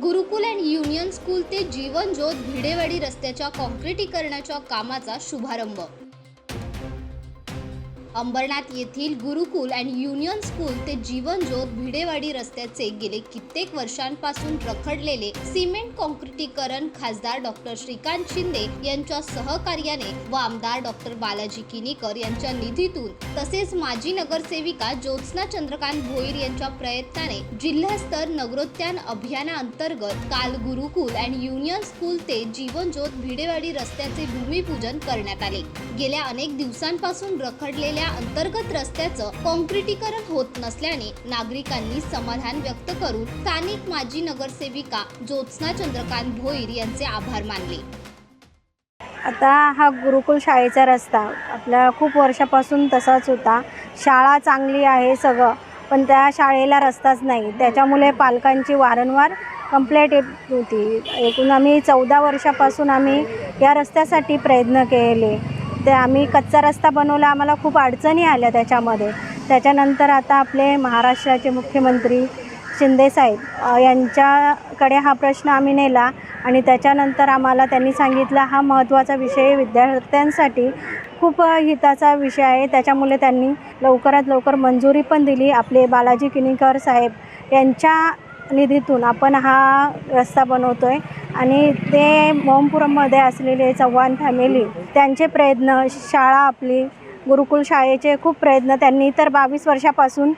Gurukul and union school ते जीवन ज्योत भिडेवाडी रस्त्याच्या कॉन्क्रिटीकरणाच्या कामाचा शुभारंभ. अंबरनाथ येथील गुरुकुल अँड युनियन स्कूल ते जीवनज्योत भिडेवाडी रस्त्याचे गेले कित्येक वर्षांपासून रखडलेले सिमेंट कॉन्क्रिटीकरण खासदार डॉक्टर श्रीकांत शिंदे यांच्या सहकार्याने व आमदार डॉक्टर बालाजी किनीकर यांच्या निधीतून तसेच माजी नगरसेविका ज्योत्स्ना चंद्रकांत भोईर यांच्या प्रयत्नाने जिल्हास्तर नगरोत्यान अभियानाअंतर्गत काल गुरुकुल अँड युनियन स्कूल ते जीवनज्योत भिडेवाडी रस्त्याचे भूमिपूजन करण्यात आले. गेल्या अनेक दिवसांपासून रखडलेल्या अंतर्गत रस्त्याचं कॉन्क्रिटीकरण होत नसल्याने नागरिकांनी समाधान व्यक्त करून स्थानिक माजी नगरसेविका ज्योत्स्ना चंद्रकांत भोईर यांचे आभार मानले. आता हा गुरुकुल शाळेचा रस्ता आपला खूप वर्षापासून तसाच होता. शाळा चांगली आहे सगळं पण त्या शाळेला रस्ताच नाही. त्याच्यामुळे पालकांची वारंवार कंप्लेंट येत होती. एकूण आम्ही चौदा वर्षापासून आम्ही या रस्त्यासाठी प्रयत्न केले. ते आम्ही कच्चा रस्ता बनवला आम्हाला खूप अडचणी आल्या त्याच्यामध्ये. त्याच्यानंतर आता आपले महाराष्ट्राचे मुख्यमंत्री शिंदेसाहेब यांच्याकडे हा प्रश्न आम्ही नेला आणि त्याच्यानंतर आम्हाला त्यांनी सांगितलं हा महत्त्वाचा विषय विद्यार्थ्यांसाठी खूप हिताचा विषय आहे. त्याच्यामुळे त्यांनी लवकरात लवकर मंजुरी पण दिली. आपले बालाजी किनीकर साहेब यांच्या निधीतून आपण हा रस्ता बनवतो आहे आणि ते मोहमपुरममध्ये असलेले चव्हाण फॅमिली त्यांचे प्रयत्न शाळा आपली गुरुकुल शाळेचे खूप प्रयत्न त्यांनी तर बावीस वर्षापासून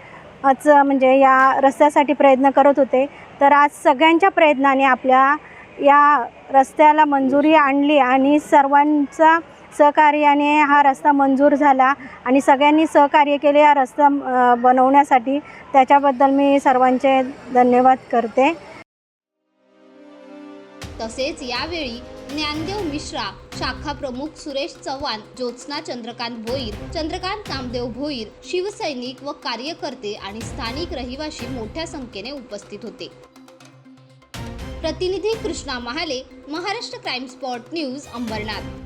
म्हणजे या रस्त्यासाठी प्रयत्न करत होते. तर आज सगळ्यांच्या प्रयत्नाने आपल्या या रस्त्याला मंजुरी आणली आणि सर्वांचा सहकार्याने हा रस्ता मंजूर झाला आणि सगळ्यांनी सहकार्य केले हा रस्ता बनवण्यासाठी. त्याच्याबद्दल मी सर्वांचे धन्यवाद करते. तसेच यावेळी ज्ञानदेव मिश्रा शाखा प्रमुख सुरेश चव्हाण ज्योत्स्ना चंद्रकांत भोईर चंद्रकांत नामदेव भोईर शिवसैनिक व कार्यकर्ते आणि स्थानिक रहिवासी मोठ्या संख्येने उपस्थित होते. प्रतिनिधी Krishna Mahale Maharashtra crime spot news Ambernath.